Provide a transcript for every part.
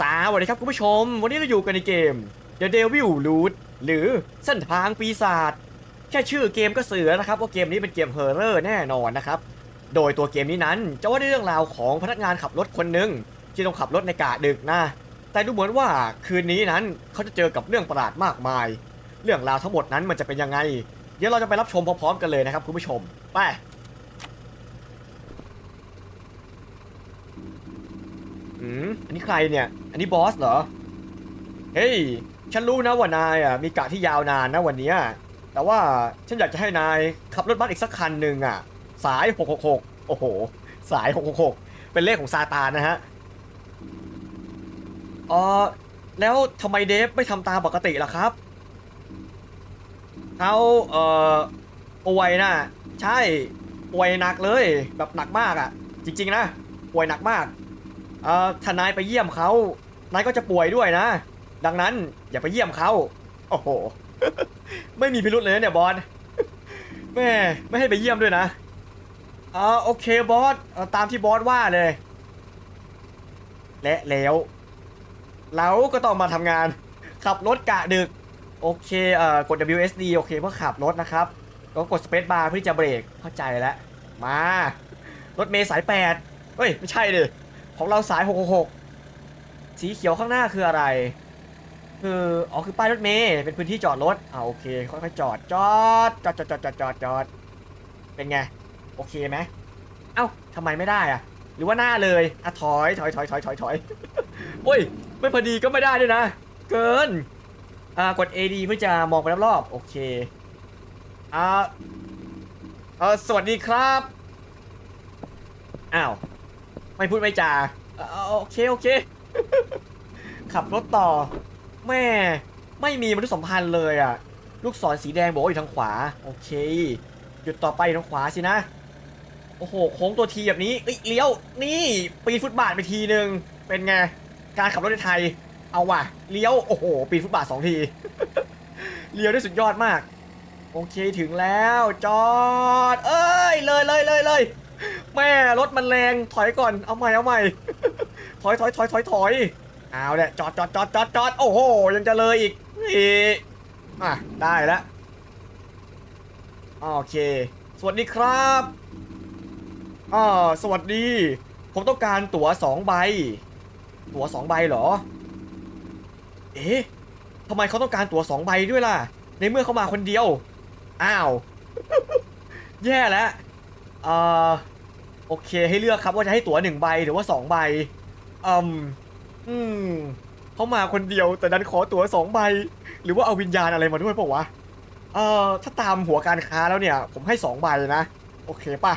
สวัสดีครับคุณผู้ชม วันนี้เราอยู่กันในเกม The Devil Root หรือเส้นทางปีศาจแค่ชื่อเกมก็เสือนะครับว่าเกมนี้เป็นเกมเฮอร์เรอร์แน่นอนนะครับ โดยตัวเกมนี้นั้นจะว่าด้วยเรื่องราวของพนักงานขับรถคนหนึ่งที่ต้องขับรถในกะดึกนะ แต่ดูเหมือนว่าคืนนี้นั้นเขาจะเจอกับเรื่องประหลาดมากมาย เรื่องราวทั้งหมดนั้นมันจะเป็นยังไง เดี๋ยวเราจะไปรับชมพร้อมๆกันเลยนะครับคุณผู้ชมไป อืมอันนี้ใครเนี่ย อันนี้บอสเหรอ เฮ้ย ฉันรู้นะว่านายอะมีกะที่ยาวนานนะวันนี้แต่ว่าฉันอยากจะให้นายขับรถบัสอีกสักคันหนึ่งอะ สาย 666 โอ้โห สาย 666 เป็นเลขของซาตานนะฮะเออแล้วทำไมเดฟไม่ทำตามปกติล่ะครับเขาเอ่อป่วยนะใช่ป่วยหนักเลย แบบหนักมากอะ จริง ๆ นะป่วยหนักมาก เอ่อถ้านายไปเยี่ยมเขา นายก็จะป่วยด้วยนะ ดังนั้นอย่าไปเยี่ยมเขา โอ้โห ไม่มีพิรุษเลยนะเนี่ยบอส แม่ไม่ให้ไปเยี่ยมด้วยนะเอ่อโอเคบอสเอ่อตามที่บอสว่าเลย และแล้วเราก็ต้องมาทำงาน ขับรถกะดึก โอเคเอ่อกด WSD โอเคเพื่อขับรถนะครับแล้วก็กด Space Bar เพื่อที่จะเบรกเข้าใจแล้ว มา รถเมย์สาย8เฮ้ย ไม่ใช่ดิ ของเราสาย 666 สีเขียวข้างหน้าคืออะไร คืออ๋อคือป้ายรถเมย์เป็นพื้นที่จอดรถอ่าโอเคค่อยๆจอดจอดจอดจอดจอดจอดจอดจอดเป็นไง โอเคไหมเอ้าทำไมไม่ได้อะหรือว่าหน้าเลยอะถอยถอยถอยถอยถอยถอยโอ้ยไม่พอดีก็ไม่ได้ด้วยนะ เกินอ่ากด AD เพื่อจะมองไปรอบๆโอเคอ่าเออสวัสดีครับ อ้าว ไม่พูดไม่จาเออโอเคโอเค ขับรถต่อ แม่ไม่มีมนุษยสัมพันธ์เลยอะ ลูกศรสีแดงบอกว่าอยู่ทางขวา โอเคหยุดต่อไปทางขวาสินะ โอ้โหโค้งตัวทีแบบนี้เอ้ยเลี้ยวนี่ปีนฟุตบาทไปทีหนึ่งเป็นไงการขับรถในไทย เอาว่ะเลี้ยวโอ้โหปีนฟุตบาทสองทีเลี้ยวได้สุดยอดมาก โอเคถึงแล้วจอด เอ้ยเลยเลยเลยเลย แม่รถมันแรงถอยก่อนเอาใหม่เอาใหม่ ถอยถอยถอยถอยถอยเอาเนี่ยจอดจอดจอดจอดจอดโอ้โหยังจะเลยอีกอีกอะได้แล้วโอเค สวัสดีครับอ่าสวัสดี ผมต้องการตั๋วสองใบ ตั๋วสองใบเหรอ เอ๊ะทำไมเขาต้องการตั๋วสองใบด้วยล่ะ ในเมื่อเขามาคนเดียว อ้าว แย่แล้วเอ่อ โอเคให้เลือกครับว่าจะให้ตั๋วหนึ่งใบหรือว่าสองใบอืมอืมเขามาคนเดียวแต่ดันขอตั๋วสองใบ หรือว่าเอาวิญญาณอะไรมาด้วยเปล่าวะเอ่อถ้าตามหัวการค้าแล้วเนี่ย ผมให้สองใบนะ โอเคป่ะ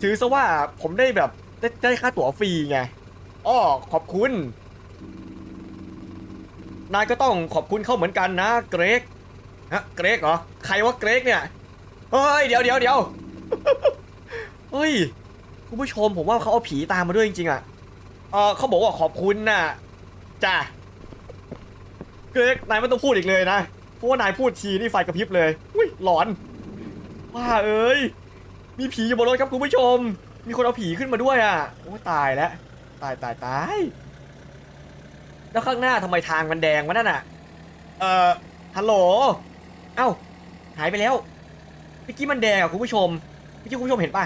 ถือซะว่าผมได้แบบได้ได้ค่าตั๋วฟรีไงอ้อขอบคุณ นายก็ต้องขอบคุณเขาเหมือนกันนะ เกรกฮะเกรกเหรอ ใครว่าเกรกเนี่ย เฮ้ย เดี๋ยวเดี๋ยวเดี๋ยวเฮ้ย คุณผู้ชมผมว่าเขาเอาผีตามมาด้วยจริงๆอะเออเขาบอกว่าขอบคุณน่ะจ้ะเกรกนายไม่ต้องพูดอีกเลยนะเพราะว่านายพูดทีนี่ไฟกระพริบเลยอุ้ยหลอนว่าเอ้ยมีผีอยู่บนรถครับคุณผู้ชม มีคนเอาผีขึ้นมาด้วยอะโอ้ตายแล้วตายตายตายแล้วข้างหน้าทำไมทางมันแดงวะนั่นอะเอ่อฮัลโหลเอ้าหายไปแล้วเมื่อกี้มันแดงอะคุณผู้ชมเมื่อกี้คุณผู้ชมเห็นป่ะ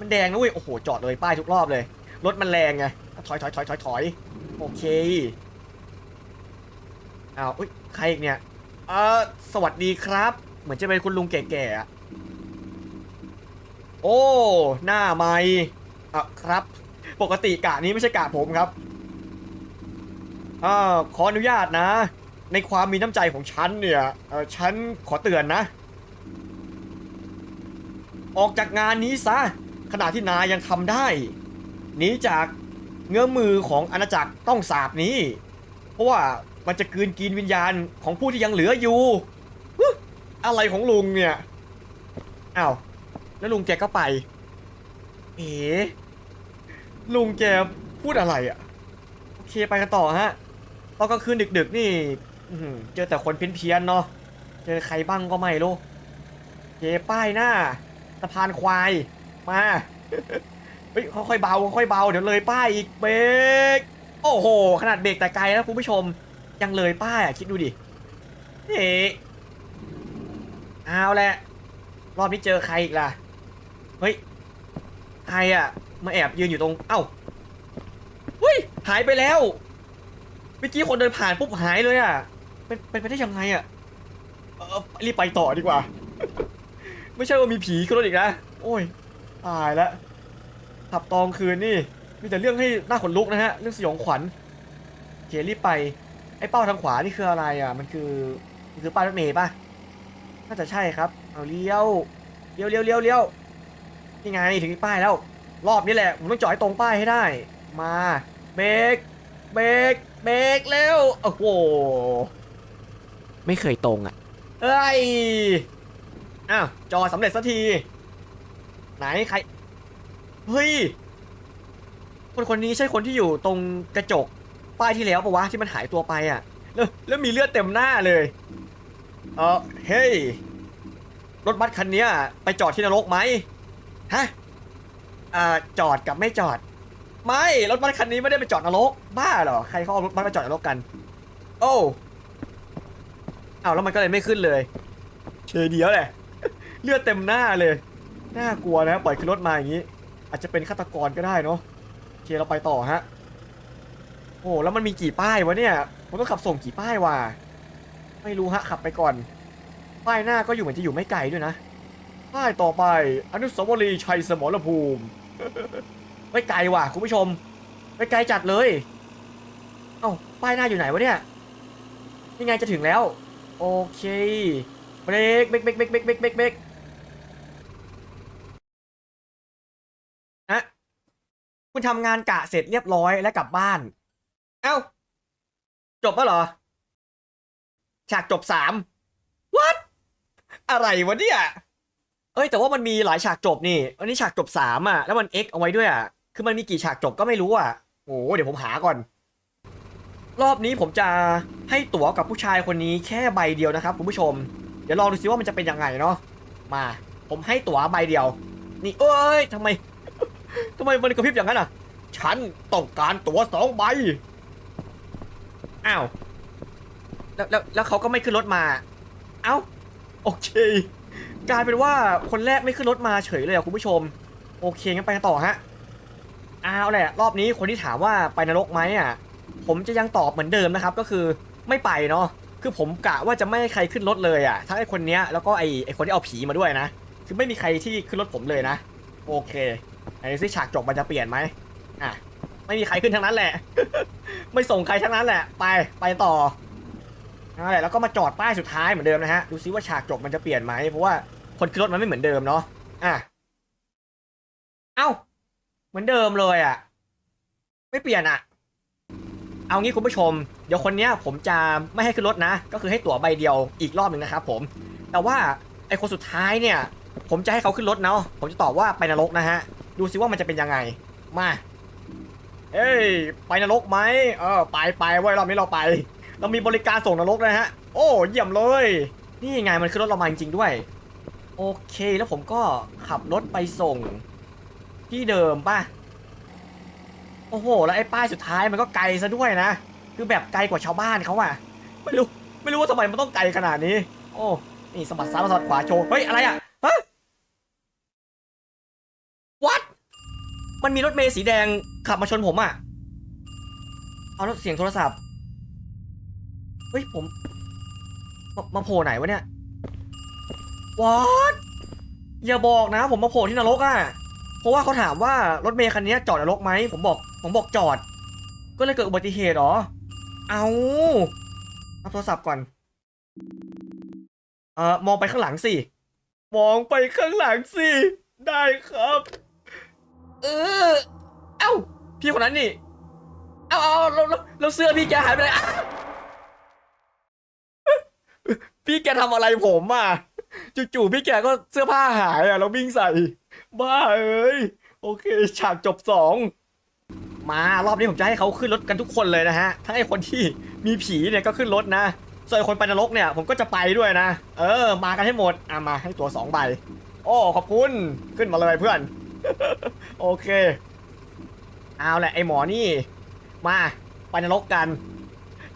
มันแดงนะเว้ยโอ้โหจอดเลยป้ายทุกรอบเลย รถมันแรงไงถอยถอยถอยถอยถอยโอเคอ้าวอุ้ยใครอีกเนี่ยเออสวัสดีครับ เหมือนจะเป็นคุณลุงแก่ๆอะโอ้หน้าไม่อะครับ ปกติกะนี้ไม่ใช่กะผมครับอ่าขออนุญาตนะ ในความมีน้ำใจของฉันเนี่ยเออฉันขอเตือนนะ ออกจากงานนี้ซะ ขณะที่นายยังทำได้หนีจากเงื้อมือของอาณาจักรต้องสาบนี้ เพราะว่ามันจะกลืนกินวิญญาณของผู้ที่ยังเหลืออยู่ฮึอะไรของลุงเนี่ยอ้าวแล้วลุงแกก็ไป เอ๋ลุงแกพูดอะไรอะ่ะโอเคไปกันต่อฮะตอนกลางคืนดึก ๆ นี่อื้อหือเจอแต่คนเพี้ยนๆเนาะเจอใครบ้างก็ไม่รู้เจป้ายหน้าสะพานควาย มา เฮ้ยค่อยๆเบาค่อยๆเบาเดี๋ยวเลยป้ายอีกเบรกโอ้โห ขนาดเบรกแต่ไกลแล้วคุณผู้ชม ยังเลยป้ายอะคิดดูดิเฮ้เอาแหละ รอบนี้เจอใครอีกล่ะ เฮ้ย ใครอะ มาแอบยืนอยู่ตรง เอ้าเฮ้ย หายไปแล้ว เมื่อกี้คนเดินผ่านปุ๊บหายเลยอะ เป็นเป็นไปได้ยังไงอะ เออรีบไปต่อดีกว่า ไม่ใช่ว่ามีผีขึ้นรถอีกนะ โอ้ย ตายแล้วขับตองคืนนี่ มีแต่เรื่องให้หน้าขนลุกนะฮะ เรื่องสยองขวัญเครีบไป ไอ้เป้าทางขวานี่คืออะไรอะ มันคือมันคือป้ายรถเมย์ป่ะ น่าจะใช่ครับ เอาเลี้ยว เลี้ยวเลี้ยวเลี้ยวเลี้ยวนี่ไงถึงป้ายแล้ว รอบนี้แหละ ผมต้องจอดตรงป้ายให้ได้ มา เบรก เบรก เบรกเร็ว โอ้โห ไม่เคยตรงอะเฮ้ย อ้าว จอสำเร็จสักที ไหนใคร เฮ้ย คนคนนี้ใช่คนที่อยู่ตรงกระจกป้ายที่แล้วปะวะที่มันหายตัวไปอะ แล้วแล้วมีเลือดเต็มหน้าเลย เออเฮ้ย รถบัสคันเนี้ยไปจอดที่นรกไหมฮะอ่าจอดกับไม่จอด ไม่ รถบัสคันนี้ไม่ได้ไปจอดนรก บ้าเหรอ ใครเขาเอารถบัสไปจอดนรกกัน โอ้อ้าวแล้วมันก็เลยไม่ขึ้นเลย เชเดียวแหละ เลือดเต็มหน้าเลย น่ากลัวนะปล่อยขึ้นรถมาอย่างนี้ อาจจะเป็นฆาตกรก็ได้เนาะโอเคเราไปต่อฮะโอ้แล้วมันมีกี่ป้ายวะเนี่ยผมต้องขับส่งกี่ป้ายวะไม่รู้ฮะขับไปก่อน ป้ายหน้าก็อยู่เหมือนจะอยู่ไม่ไกลด้วยนะป้ายต่อไปอนุสาวรีย์ชัยสมรภูมิไม่ไกลว่ะคุณผู้ชมไม่ไกลจัดเลย เอ้าป้ายหน้าอยู่ไหนวะเนี่ยยังไงจะถึงแล้ว โอเคเบรกเบรกเบรกเบรกเบรกเบรกเบรกเบรกฮะ คุณทำงานกะเสร็จเรียบร้อยแล้วกลับบ้าน เอ้า จบแล้วเหรอ ฉากจบสาม what อะไรวะเนี่ยเอ้ยแต่ว่ามันมีหลายฉากจบนี่ อันนี้ฉากจบสามอะ แล้วมัน X เอาไว้ด้วยอะ คือมันมีกี่ฉากจบก็ไม่รู้อะโอ้โหเดี๋ยวผมหาก่อน รอบนี้ผมจะให้ตั๋วกับผู้ชายคนนี้แค่ใบเดียวนะครับคุณผู้ชม เดี๋ยวลองดูซิว่ามันจะเป็นยังไงเนาะ มา ผมให้ตั๋วใบเดียว นี่เอ้ยทำไม ทำไมมันกระพริบอย่างนั้นอะ ฉันต้องการตั๋วสองใบ อ้าว แล้วแล้วแล้วเขาก็ไม่ขึ้นรถมา เอ้า โอเค กลายเป็นว่าคนแรกไม่ขึ้นรถมาเฉยเลยอะคุณผู้ชม โอเคงั้นไปกันต่อฮะเอาแหละ รอบนี้คนที่ถามว่าไปนรกไหมอะ ผมจะยังตอบเหมือนเดิมนะครับ ก็คือไม่ไปเนาะ คือผมกะว่าจะไม่ให้ใครขึ้นรถเลยอะ ทั้งไอ้คนเนี้ยแล้วก็ไอ้ไอ้คนที่เอาผีมาด้วยนะ คือไม่มีใครที่ขึ้นรถผมเลยนะ โอเค ไอ้ซิฉากจบมันจะเปลี่ยนไหมอะไม่มีใครขึ้นทั้งนั้นแหละ ไม่ส่งใครทั้งนั้นแหละ ไปไปต่อนั่นแหละแล้วก็มาจอดป้ายสุดท้ายเหมือนเดิมนะฮะดูซิว่าฉากจบมันจะเปลี่ยนไหมเพราะว่าคนขึ้นรถมันไม่เหมือนเดิมเนาะอะเอ้า เหมือนเดิมเลยอะ ไม่เปลี่ยนอะ เอางี้คุณผู้ชม เดี๋ยวคนเนี้ยผมจะไม่ให้ขึ้นรถนะ ก็คือให้ตั๋วใบเดียวอีกรอบหนึ่งนะครับผม แต่ว่าไอ้คนสุดท้ายเนี่ย ผมจะให้เขาขึ้นรถเนาะผมจะตอบว่าไปนรกนะฮะ ดูซิว่ามันจะเป็นยังไง มา เอ้ย ไปนรกไหมเออ ไปไปเว้ยรอบนี้เราไป เรามีบริการส่งนรกนะฮะ โอ้เยี่ยมเลย นี่ไงมันขึ้นรถเรามาจริงๆด้วย โอเคแล้วผมก็ขับรถไปส่ง ที่เดิมป่ะ โอ้โห แล้วไอ้ป้ายสุดท้ายมันก็ไกลซะด้วยนะ คือแบบไกลกว่าชาวบ้านเขาอะไม่รู้ ไม่รู้ว่าทำไมมันต้องไกลขนาดนี้ โอ้ นี่สะบัดซ้ายสะบัดขวาโชว์ เฮ้ย อะไรอะฮะ มันมีรถเมล์สีแดงขับมาชนผมอะเอาแล้วเสียงโทรศัพท์ เฮ้ยผม มามาโผล่ไหนวะเนี่ย what อย่าบอกนะ ผมมาโผล่ที่นรกอะ่ะ เพราะว่าเขาถามว่ารถเมย์คันนี้จอดนรกไหม ผมบอก ผมบอกจอด ก็เลยเกิดอุบัติเหตุหรอ เอาเอาโทรศัพท์ก่อน เอ่อ มองไปข้างหลังสิ มองไปข้างหลังสิ ได้ครับ เออ เอ้า พี่คนนั้นนี่ เอ้าเอาแล้วแล้วแล้วเสื้อพี่แกหายไปไหนอ้าวพี่แกทำอะไรผมอะ จู่ๆพี่แกก็เสื้อผ้าหายอะแล้ววิ่งใส่ บ้าเอ้ย โอเค ฉากจบสอง มารอบนี้ผมจะให้เขาขึ้นรถกันทุกคนเลยนะฮะ ทั้งไอ้คนที่มีผีเนี่ยก็ขึ้นรถนะ ส่วนไอ้คนไปนรกเนี่ยผมก็จะไปด้วยนะ เออ มากันให้หมด อะมาให้ตัวสองใบ โอ้ ขอบคุณ ขึ้นมาเลยเพื่อน โอเค เอาแหละไอ้หมอนี่ มาไปนรกกัน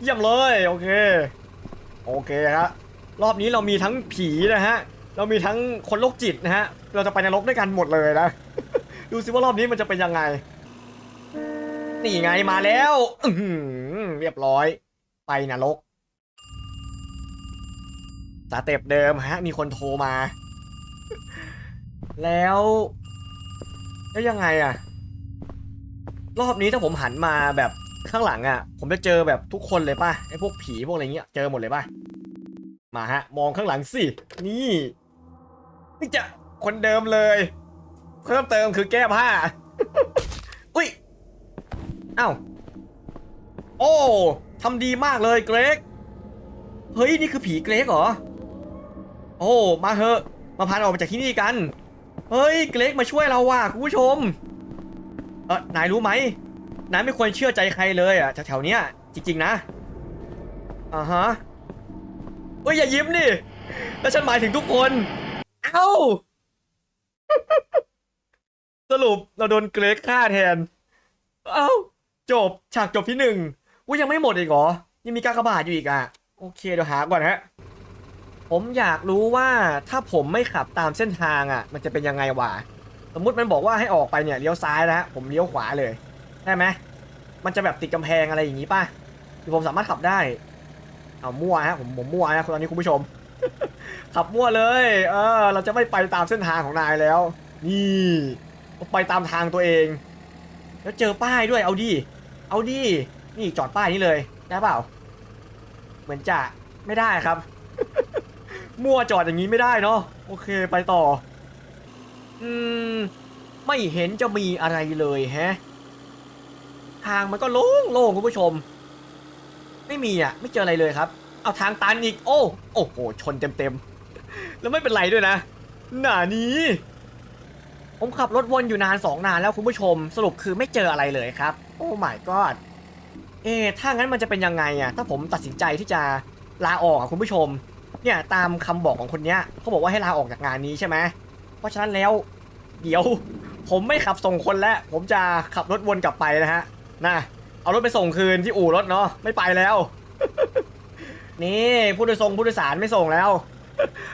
เยี่ยมเลย โอเค โอเคครับรอบนี้เรามีทั้งผีนะฮะ เรามีทั้งคนโรคจิตนะฮะ เราจะไปนรกด้วยกันหมดเลยนะ ดูสิว่ารอบนี้มันจะเป็นยังไง นี่ไงมาแล้วอืเรียบร้อย ไปนรกสเต็ปเดิมฮะ มีคนโทรมา แล้ว แล้วยังไงอะรอบนี้ถ้าผมหันมาแบบข้างหลังอะผมจะเจอแบบทุกคนเลยป่ะไอ้พวกผีพวกอะไรเงี้ยเจอหมดเลยป่ะมาฮะ มองข้างหลังสินี่นี่จะคนเดิมเลย เพิ่มเติมคือแก้ผ้าอุ้ยอ้าวโอ้ทำดีมากเลยเกรกเฮ้ยนี่คือผีเกรกเหรอ โอ้มาเถอะมาพาเราออกมาจากที่นี่กัน เฮ้ยเกรกมาช่วยเราว่ะคุณผู้ชม เออนายรู้ไหมนายไม่ควรเชื่อใจใครเลยอะแถวๆเนี้ยจริง ๆ นะอ่าฮะเฮ้ยอย่ายิ้มดิแล้วฉันหมายถึงทุกคน เอ้า สรุปเราโดนเกรกฆ่าแทน เอ้า จบฉากจบที่หนึ่งอุ้ยยังไม่หมดอีกเหรอ ยังมีกากบาทอยู่อีกอะ โอเคเดี๋ยวหาก่อนฮะ ผมอยากรู้ว่าถ้าผมไม่ขับตามเส้นทางอะ มันจะเป็นยังไงวะสมมุติมันบอกว่าให้ออกไปเนี่ยเลี้ยวซ้ายนะผมเลี้ยวขวาเลยได้ไหมมันจะแบบติดกำแพงอะไรอย่างนี้ป่ะหรือผมสามารถขับได้เอามั่วฮะผมผมมั่วนะตอนนี้คุณผู้ชม ขับมั่วเลย เออ เราจะไม่ไปตามเส้นทางของนายแล้ว นี่ไปตามทางตัวเอง แล้วเจอป้ายด้วยเอาดิเอาดินี่จอดป้ายนี้เลยได้เปล่า เหมือนจะไม่ได้ครับ มั่วจอดอย่างนี้ไม่ได้เนาะโอเคไปต่อ อืม ไม่เห็นจะมีอะไรเลยแฮะ ทางมันก็โล่งโล่งคุณผู้ชม ไม่มีอะ ไม่เจออะไรเลยครับ เอาทางตันอีก โอ้โอ้โหชนเต็มเต็มแล้วไม่เป็นไรด้วยนะ หนานี้ ผมขับรถวนอยู่นานสองนานแล้วคุณผู้ชม สรุปคือไม่เจออะไรเลยครับ โอ้ my god เอ๊ถ้างั้นมันจะเป็นยังไงอะถ้าผมตัดสินใจที่จะลาออกอะคุณผู้ชม เนี่ยตามคำบอกของคนเนี้ยเขาบอกว่าให้ลาออกจากงานนี้ใช่ไหมเพราะฉะนั้นแล้วเดี๋ยว ผมไม่ขับส่งคนแล้ว ผมจะขับรถวนกลับไปนะฮะนะเอารถไปส่งคืนที่อู่รถเนาะไม่ไปแล้ว นี่ผู้โดยสารผู้โดยสารไม่ส่งแล้ว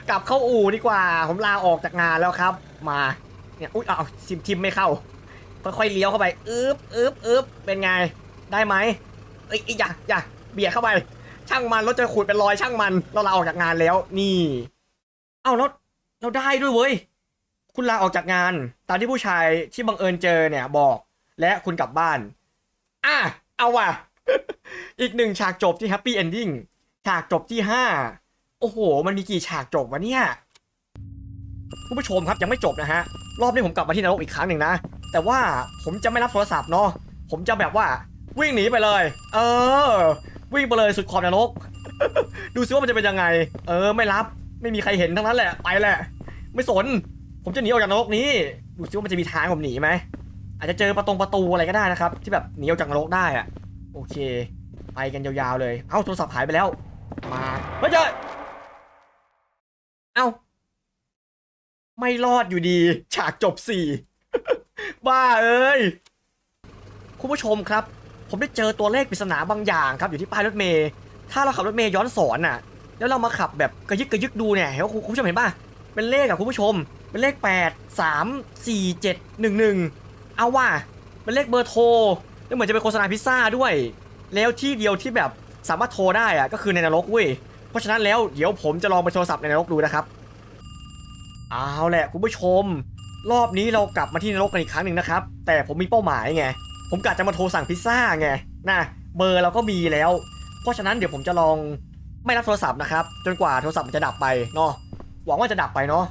กลับเข้าอู่ดีกว่า ผมลาออกจากงานแล้วครับ มาเนี่ยอุ้ยเอาซิมทิมไม่เข้าค่อยๆเลี้ยวเข้าไปอึ๊บอึ๊บอึ๊บเป็นไงได้ไหมเอ้ยอย่าอย่าเบียดเข้าไป ช่างมันรถจะขูดเป็นรอยช่างมัน เราลาออกจากงานแล้ว นี่ เอ้าแล้วเราได้ด้วยเว้ย คุณลาออกจากงาน ตามที่ผู้ชายที่บังเอิญเจอเนี่ยบอก และคุณกลับบ้าน อะ เอาว่ะ อีกหนึ่งฉากจบที่แฮปปี้เอนดิ้ง ฉากจบที่ห้า โอ้โห มันมีกี่ฉากจบวะเนี่ย คุณผู้ชมครับยังไม่จบนะฮะ รอบนี้ผมกลับมาที่นรกอีกครั้งหนึ่งนะ แต่ว่าผมจะไม่รับโทรศัพท์เนาะ ผมจะแบบว่าวิ่งหนีไปเลย เออ วิ่งไปเลยสุดขอบนรก ดูซิว่ามันจะเป็นยังไง เออไม่รับ ไม่มีใครเห็นทั้งนั้นแหละ ไปแหละ ไม่สน ผมจะหนีออกจากนรกนี้ ดูซิว่ามันจะมีทางผมหนีไหม อาจจะเจอประตงประตูอะไรก็ได้นะครับ ที่แบบหนีออกจากนรกได้อะโอเค ไปกันยาวๆเลย เอ้าโทรศัพท์หายไปแล้ว มาเฮ้ยเจอเอ้า ไม่รอดอยู่ดี ฉากจบสี่ บ้าเอ้ย คุณผู้ชมครับ ผมได้เจอตัวเลขปริศนาบางอย่างครับอยู่ที่ป้ายรถเมย์ถ้าเราขับรถเมย์ย้อนสอนน่ะ แล้วเรามาขับแบบกระยึกกระยึกดูเนี่ยเห็นว่าคุณผู้ชมเห็นป่ะเป็นเลขอะคุณผู้ชม เป็นเลข 8 3 4 7 1 1 เอาว่าเป็นเลขเบอร์โทรแล้วเหมือนจะเป็นโฆษณาพิซซ่าด้วย แล้วที่เดียวที่แบบสามารถโทรได้อะก็คือในนรกเว้ยเพราะฉะนั้นแล้วเดี๋ยวผมจะลองไปโทรศัพท์ในนรกดูนะครับเอาแหละคุณผู้ชม รอบนี้เรากลับมาที่นรกกันอีกครั้งหนึ่งนะครับ แต่ผมมีเป้าหมายไง ผมกะจะมาโทรสั่งพิซซ่าไงนะเบอร์เราก็มีแล้ว เพราะฉะนั้นเดี๋ยวผมจะลองไม่รับโทรศัพท์นะครับ จนกว่าโทรศัพท์มันจะดับไปเนาะหวังว่าจะดับไปเนาะ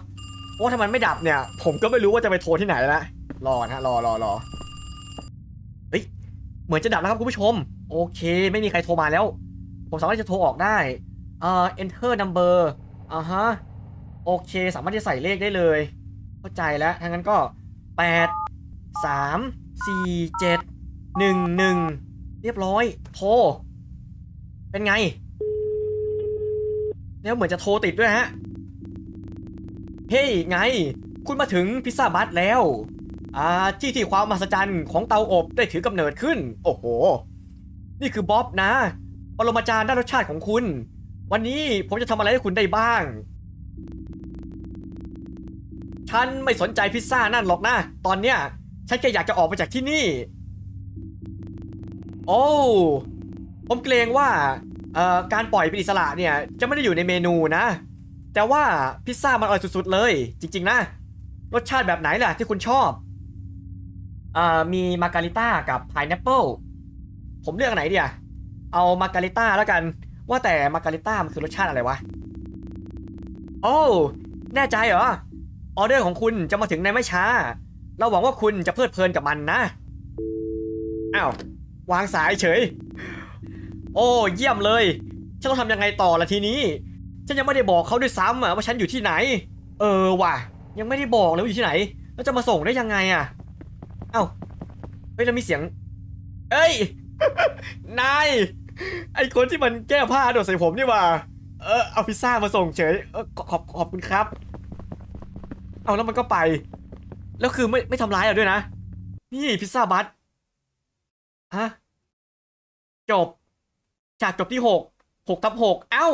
เพราะว่าถ้ามันไม่ดับเนี่ย ผมก็ไม่รู้ว่าจะไปโทรที่ไหนแล้วนะรอนะรอรอรอเฮ้ยเหมือนจะดับแล้วครับคุณผู้ชม โอเค ไม่มีใครโทรมาแล้ว ผมสามารถจะโทรออกได้เอ่อ enter number อ่าฮะโอเค สามารถจะใส่เลขได้เลย เข้าใจแล้วทั้างนั้นก็ 8 3 4 7 1 1เรียบร้อย โทร เป็นไง แล้วเหมือนจะโทรติดด้วยฮะ เฮ้ยไง คุณมาถึงพิซซ่าบัสแล้ว อ่าที่ที่ความมหัศจรรย์ของเตาอบได้ถือกำเนิดขึ้น โอ้โห นี่คือบ๊อบนะ ปรมาจารย์ด้านรสชาติของคุณ วันนี้ผมจะทำอะไรให้คุณได้บ้าง ฉันไม่สนใจพิซซ่านั่นหรอกนะ ตอนเนี้ย ฉันแค่อยากจะออกไปจากที่นี่ โอ้ ผมเกรงว่าเอ่อการปล่อยเป็นอิสระเนี่ย จะไม่ได้อยู่ในเมนูนะ แต่ว่าพิซซ่ามันอร่อยสุดๆเลย จริง ๆ นะ รสชาติแบบไหนล่ะที่คุณชอบเอ่อมีมาการิต้ากับพายแอปเปิลผมเลือกอันไหนเดียเอามาการิต้าแล้วกัน ว่าแต่มาการิต้ามันคือรสชาติอะไรวะ โอ้ แน่ใจเหรอ ออเดอร์ของคุณจะมาถึงในไม่ช้า เราหวังว่าคุณจะเพลิดเพลินกับมันนะ อ้าว วางสายเฉย โอ้เยี่ยมเลย ฉันต้องทำยังไงต่อละทีนี้ ฉันยังไม่ได้บอกเขาด้วยซ้ำอะว่าฉันอยู่ที่ไหน เออว่ะ ยังไม่ได้บอกเลยว่าอยู่ที่ไหน แล้วจะมาส่งได้ยังไงอะเอ้า เฮ้ยแล้วมีเสียง เอ้ย นาย ไอคนที่มันแก้ผ้าโดดใส่ผมนี่ว่า เออเอาพิซซ่ามาส่งเฉย เออขอบขอบคุณครับ เอาแล้วมันก็ไป แล้วคือไม่ไม่ทำร้ายเราด้วยนะ นี่พิซซ่าบัตฮะ จบ จากจบที่หกหกทับหกเอ้า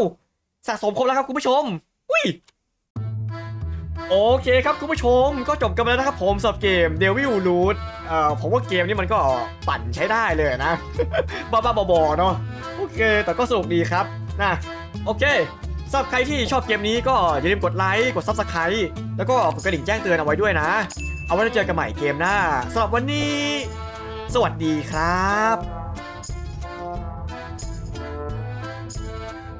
สะสมครบแล้วครับคุณผู้ชม อุ้ยโอเคครับคุณผู้ชมก็จบกันไปแล้วนะครับผมสำหรับเกม Devil Root เอ่อผมว่าเกมนี้มันก็ปั่นใช้ได้เลยนะ บ้าๆบอๆเนาะโอเค แต่ก็สนุกดีครับนะโอเค สำหรับใครที่ชอบเกมนี้ก็อย่าลืมกดไลค์กดซับสไครต์แล้วก็กดกระดิ่งแจ้งเตือนเอาไว้ด้วยนะ เอาไว้จะเจอกันใหม่เกมหน้าสำหรับวันนี้ สวัสดีครับ